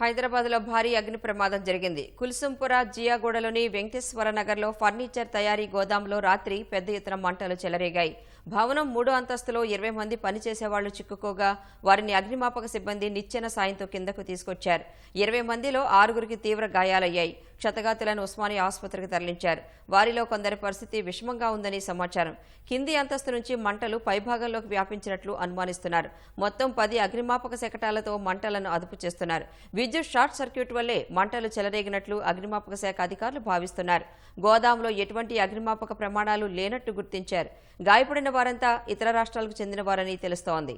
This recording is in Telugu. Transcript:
హైదరాబాద్లో భారీ అగ్ని ప్రమాదం జరిగింది. కుల్సుంపుర జియాగూడలోని వెంకటేశ్వర నగర్లో ఫర్నిచర్ తయారీ గోదాంలో రాత్రి పెద్ద ఎత్తున మంటలు చెలరేగాయి. భవనం మూడో అంతస్తులో ఇరవై మంది పనిచేసేవాళ్ళు చిక్కుకోగా వారిని అగ్నిమాపక సిబ్బంది నిచ్చెన సాయంతో కిందకు తీసుకొచ్చారు. ఇరవై మందిలో ఆరుగురికి తీవ్ర గాయాలయ్యాయి. క్షతగాతులను ఉస్మానియా ఆసుపత్రికి తరలించారు. వారిలో కొందరి పరిస్థితి విషమంగా ఉందని సమాచారం. కింది అంతస్తు నుంచి మంటలు పైభాగంలోకి వ్యాపించినట్లు అనుమానిస్తున్నారు. మొత్తం పది అగ్నిమాపక శకటాలతో మంటలను అదుపు చేస్తున్నారు. విద్యుత్ షార్ట్ సర్క్యూట్ వల్లే మంటలు చెలరేగినట్లు అగ్నిమాపక శాఖ అధికారులు భావిస్తున్నారు. గోదాంలో ఎటువంటి అగ్నిమాపక ప్రమాణాలు లేనట్టు గుర్తించారు. గాయపడిన వారంతా ఇతర రాష్ట్రాలకు చెందిన వారని తెలుస్తోంది.